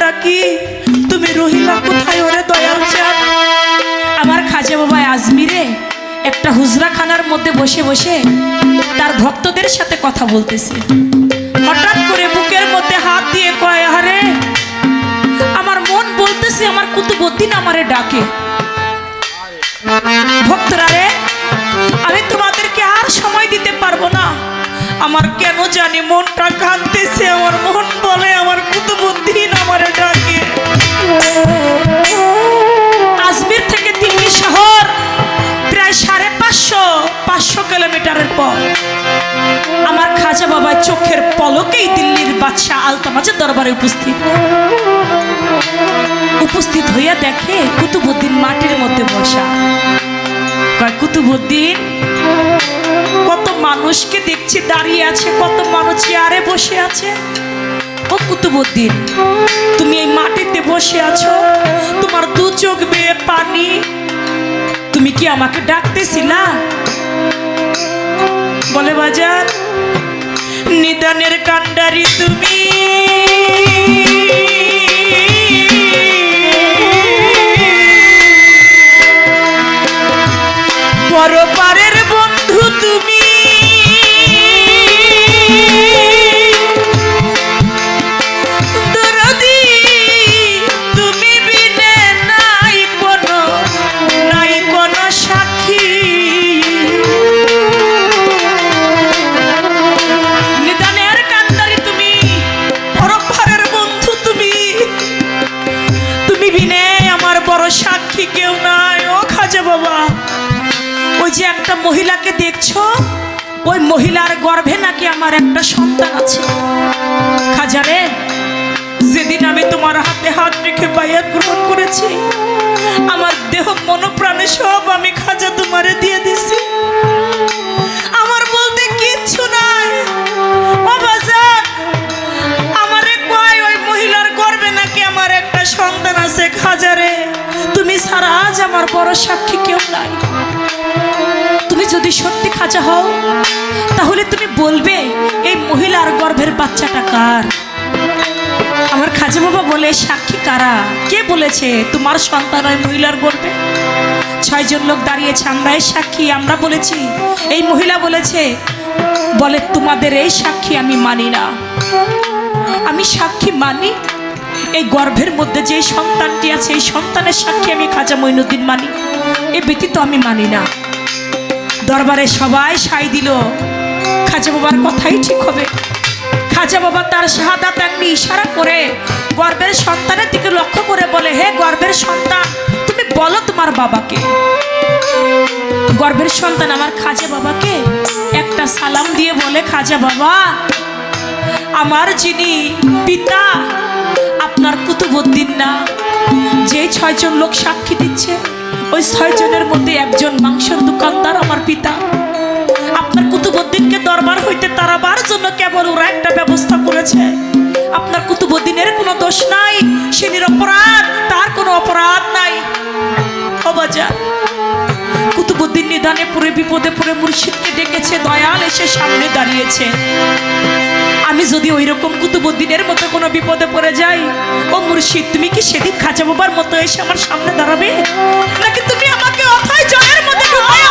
পড়িয়া ডাকি তুমি রহিলা কোথায় ওরে দয়াল চাঁদ? আমার খাজা বাবা আজমিরে একটা হুজরাখানার মধ্যে বসে বসে তার ভক্তদের সাথে কথা বলতেছে। হঠাৎ করে বুকের মধ্যে হাত দিয়ে কয়, আরে, আমার মন বলতেছে আমার কুতুবুদ্দিন আমারে ডাকে। ভক্তরা রে আমি তোমাদেরকে আর সময় দিতে পারব না। আমার কেন জানি মনটা কাঁদতেছে, আমার মন বলে, আমার কুতুবুদ্দিন আমারে ডাকে। আজমির থেকে দিল্লি শহর, প্রায় সাড়ে পাঁচশো পাঁচশো কিলোমিটারের পর আমার খাজা বাবা চোখের পলকেই দিল্লির বাদশাহ আলতামাজের দরবারে উপস্থিত। উপস্থিত হইয়া দেখে কুতুবুদ্দিন মাটির মধ্যে বসা। কয়, কুতুবুদ্দিন কত মানুষকে দেখছি দাঁড়িয়ে আছে, কত মানুষ চেয়ারে বসে আছে। ও কুতুবুদ্দিন, তুমি এই মাটিতে বসে আছো, তোমার দু চোখ বেয়ে পানি। তুমি কি আমাকে ডাকতেছি না? বলে বাজার নিদানের কান্ডারি তুমি। যে একটা মহিলাকে দেখছ, ওই মহিলার গর্ভে নাকি আমার একটা সন্তান আছে। খাজারে, যেদিন আমি তোমার হাতে হাত রেখে বাইয়াত গ্রহণ করেছি, আমার দেহ মনোপ্রাণে সব আমি খাজা তোমারে দিয়ে দিছি। আমার বলতে কিচ্ছু নাই। আমারে কয়, ওই মহিলার গর্ভে নাকি আমার একটা সন্তান আছে খাজারে। তুমি ছাড়া আজ আমার বড় সাক্ষী কেউ নাই। যদি সত্যি খাঁচা হও, তাহলে তুমি বলবে, এই মহিলার গর্ভের বাচ্চাটা কার? আমার খাজা বাবা বলে সাক্ষী কারা? কে বলেছে, তোমার সন্তান ওই মহিলার গর্ভে? ছয়জন লোক দাঁড়িয়েছে, আমরা এই সাক্ষী, আমরা বলেছি। এই মহিলা বলেছে, বলে, তোমাদের এই সাক্ষী আমি মানি না। আমি সাক্ষী মানি, এই গর্ভের মধ্যে যে সন্তানটি আছে, এই সন্তানের সাক্ষী আমি খাজা মঈনুদ্দিন মানি। এ ব্যতীত আমি মানি না। দরবারে সবাই সাই দিল। খাজা বাবার কথাই ঠিক হবে। খাজা বাবা তার শাহাদাত একটি ইশারা করে গর্বের সন্তানের দিকে লক্ষ্য করে বলে, হে গর্বের সন্তান, তুমি বলো তোমার বাবাকে। গর্বের সন্তান আমার খাজা বাবাকে একটা সালাম দিয়ে বলে, খাজা বাবা, আমার যিনি পিতা, আপনার কুতুবুদ্দিন না, যে ছয়জন লোক সাক্ষী দিচ্ছে, ওই ছয়জনের মধ্যে একজন বিপদে পড়ে মুর্শিদকে ডেকেছে, দয়াল এসে সামনে দাঁড়িয়েছে। আমি যদি ওই রকম কুতুবুদ্দিনের মতো কোনো বিপদে পড়ে যাই, ও মুর্শিদ, তুমি কি সেদিন খাজা বাবার মতো এসে আমার সামনে দাঁড়াবে? নাকি তুমি আমাকে অথয় জলের মধ্যে ডুবাইয়া